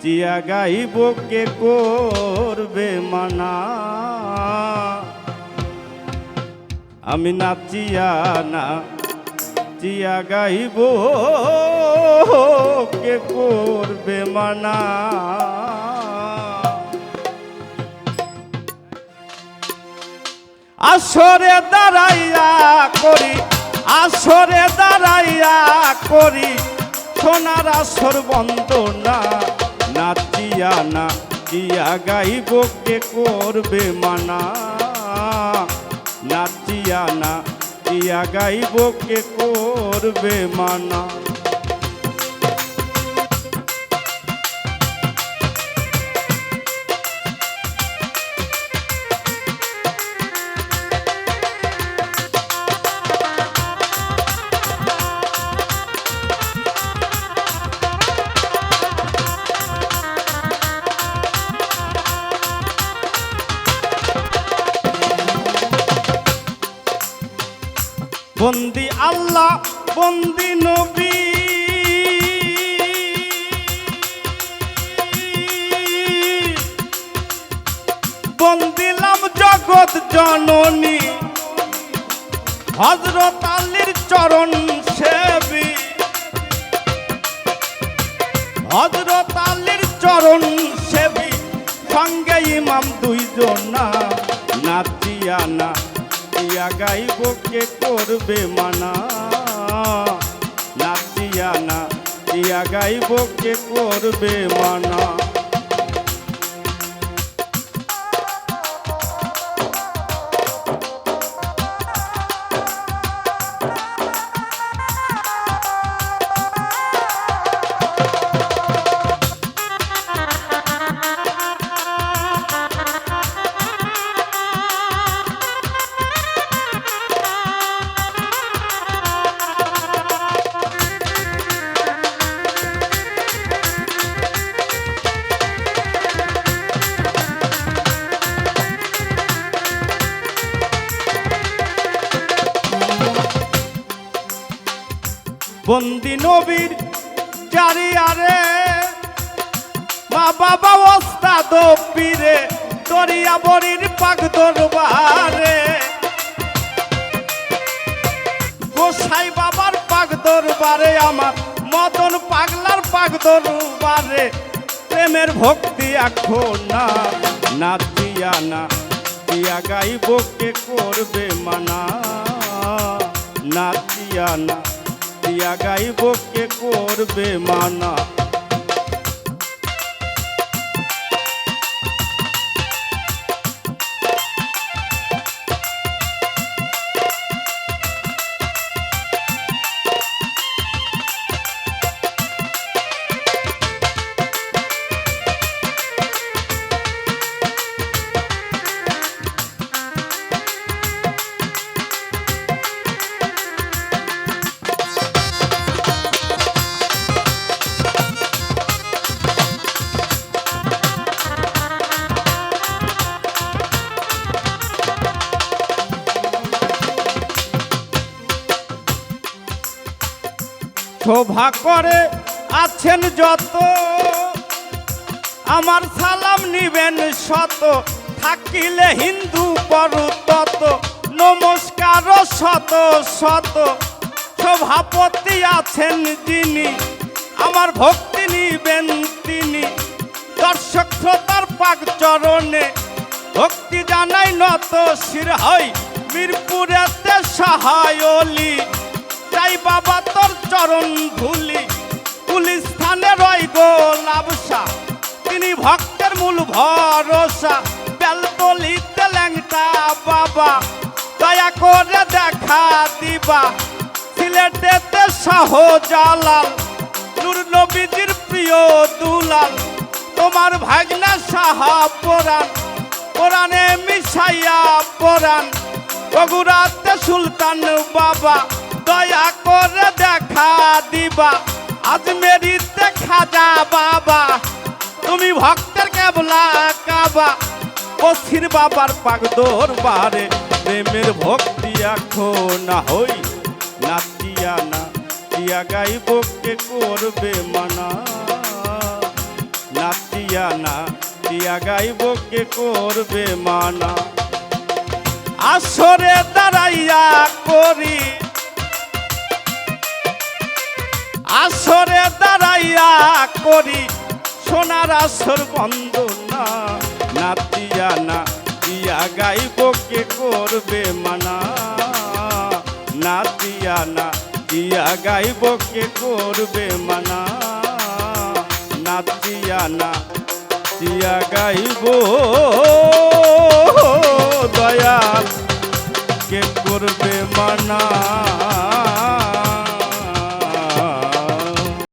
Chia গাইব কে করবে মানা? আমি নাচিয়া না, চিয়া গাইব কে করবে মানা? আসরে দাঁড়াইয়া করি, আসরে দাঁড়াইয়া করি। বন্ধ না নাচিয়া না চিয়া গাইব, কে করবে মানা? নাচিয়া না চিয়া গাইব, কে করবে মানা? বন্দি আল্লাহ, বন্দি নবী। বন্দিলাম জগৎ জননী। হজরত আলীর চরণ সেবী। হজরত আলীর চরণ সেবী। সঙ্গে ইমাম দুইজন না নাচিয়া গাইব কে করবে মানা? নাচিয়া না ইয়া গাইব কে করবে মানা? বন্দি নবীর জারি আরে মা বাবা ওস্তাদ পীরে দরিয়া বরির পাক দরবারে। গোসাই বাবার পাক দরবারে, আমার মদন পাগলার পাক দরবারে। প্রেমের ভক্তি এখন না নাচিয়া না, দিয়া গাইব কে করবে মানা। নাচিয়া না দিয়া গাইব কে করবে মানা? শোভা করে, আছেন যত। আমার সালাম নিবেন শত, থাকিলে হিন্দু পর তত। নমস্কার শত শত। সভাপতি আছেন যিনি, আমার ভক্তি নিবেন তিনি। দর্শক শ্রোতার পাক চরণে ভক্তি জানাই নত শির হই মিরপুরেতে সহায়লি যাই বাবা তোর চরণ ধুলি, পুলিশ স্থানে রয় গো লাবসা। তিনি ভক্তের মূল ভরসা বেলতলিতে ল্যাংটা বাবা। দয়া করে দেখা দিবা, সিলেটেতে শাহ জালাল নূর নবীজির প্রিয় দুলাল। তোমার ভাগনা সাহা পরাণ কোরআনে মিশাইয়া পরাণ। বগুড়াতে সুলতান বাবা। দয়া করে দেখা দিবা। আজমেরিতে খাজা বাবা তুমি ভক্তের কেবলা কাবা। কসির বাবার পাগদোর বারে প্রেমের ভক্তি আখো না হই। নাচিয়া না দিয়া গাইব কে করবে মানা। না দিয়া গাইব কে করবে মানা। আসরে দাঁড়াইয়া করি আসরে দাঁড়াইয়া করি, সোনার আসর বন্ধ না। নাতিয়া না দিয়া গাইব কে করবে মানা। নাতিয়া না দিয়া গাইব কে করবে মানা। নাতিয়া না দিয়া গাইব